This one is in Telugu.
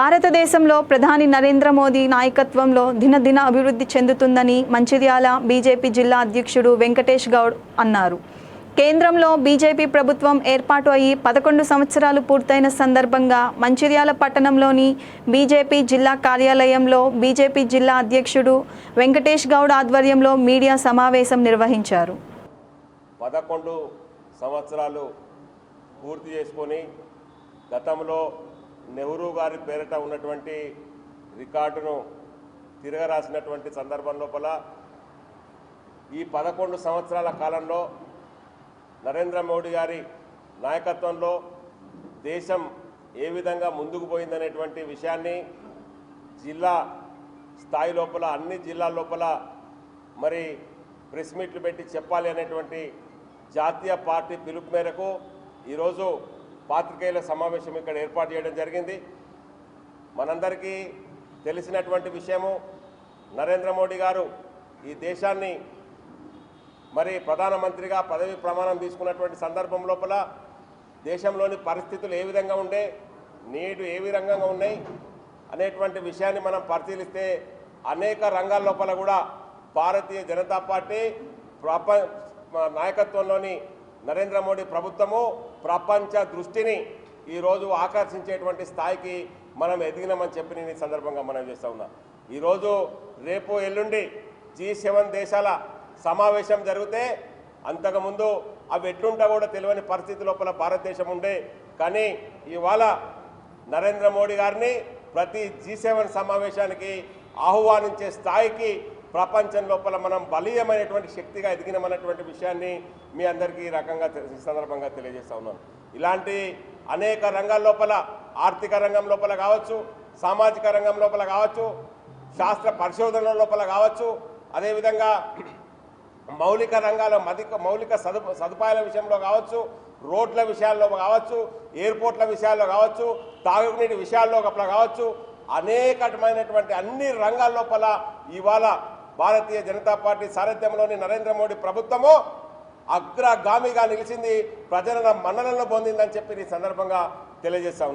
భారతదేశంలో ప్రధాని నరేంద్ర మోదీ నాయకత్వంలో దినదిన అభివృద్ధి చెందుతుందని మంచిర్యాల బీజేపీ జిల్లా అధ్యక్షుడు వెంకటేష్ గౌడ్ అన్నారు. కేంద్రంలో బీజేపీ ప్రభుత్వం ఏర్పాటు అయ్యి పదకొండు సంవత్సరాలు పూర్తయిన సందర్భంగా మంచిర్యాల పట్టణంలోని బీజేపీ జిల్లా కార్యాలయంలో బీజేపీ జిల్లా అధ్యక్షుడు వెంకటేష్ గౌడ్ ఆధ్వర్యంలో మీడియా సమావేశం నిర్వహించారు. పదకొండు సంవత్సరాలు పూర్తి చేసుకొని గతంలో నెహ్రూ గారి పేరిట ఉన్నటువంటి రికార్డును తిరగరాసినటువంటి సందర్భం లోపల ఈ పదకొండు సంవత్సరాల కాలంలో నరేంద్ర మోడీ గారి నాయకత్వంలో దేశం ఏ విధంగా ముందుకు పోయిందనేటువంటి విషయాన్ని జిల్లా స్థాయి లోపల అన్ని జిల్లాల లోపల మరి ప్రెస్ మీట్లు పెట్టి చెప్పాలి అనేటువంటి జాతీయ పార్టీ పిలుపు మేరకు ఈరోజు పాత్రికేయుల సమావేశం ఇక్కడ ఏర్పాటు చేయడం జరిగింది. మనందరికీ తెలిసినటువంటి విషయము నరేంద్ర మోడీ గారు ఈ దేశాన్ని మరి ప్రధానమంత్రిగా పదవి ప్రమాణం తీసుకున్నటువంటి సందర్భం లోపల దేశంలోని పరిస్థితులు ఏ విధంగా ఉండే నేడు ఏ విధంగా ఉన్నాయి అనేటువంటి విషయాన్ని మనం పరిశీలిస్తే అనేక రంగాల లోపల కూడా భారతీయ జనతా పార్టీ ప్రప నాయకత్వంలోని నరేంద్ర మోడీ ప్రభుత్వము ప్రపంచ దృష్టిని ఈరోజు ఆకర్షించేటువంటి స్థాయికి మనం ఎదిగినామని చెప్పి నేను ఈ సందర్భంగా మనం చేస్తూ ఉన్నా. ఈరోజు రేపు ఎల్లుండి జీ సెవెన్ దేశాల సమావేశం జరిగితే అంతకుముందు అవి ఎట్లుంటా కూడా తెలియని పరిస్థితి లోపల భారతదేశం ఉండే. కానీ ఇవాళ నరేంద్ర మోడీ గారిని ప్రతి జీ సెవెన్ సమావేశానికి ఆహ్వానించే స్థాయికి ప్రపంచం లోపల మనం బలీయమైనటువంటి శక్తిగా ఎదిగినమన్నటువంటి విషయాన్ని మీ అందరికీ ఈ రకంగా ఈ సందర్భంగా తెలియజేస్తా ఉన్నాను. ఇలాంటి అనేక రంగాల లోపల ఆర్థిక రంగం లోపల కావచ్చు సామాజిక రంగం లోపల కావచ్చు శాస్త్ర పరిశోధనల లోపల కావచ్చు అదేవిధంగా మౌలిక రంగాల మధిక మౌలిక సదు సదుపాయాల విషయంలో కావచ్చు రోడ్ల విషయాల్లో కావచ్చు ఎయిర్పోర్ట్ల విషయాల్లో కావచ్చు తాగునీటి విషయాల్లో కావచ్చు అనేకమైనటువంటి అన్ని రంగాల లోపల ఇవాళ భారతీయ జనతా పార్టీ సారథ్యంలోని నరేంద్ర మోడీ ప్రభుత్వము అగ్రగామిగా నిలిచింది ప్రజల మన్ననలను పొందిందని చెప్పి ఈ సందర్భంగా తెలియజేస్తా ఉన్నాను.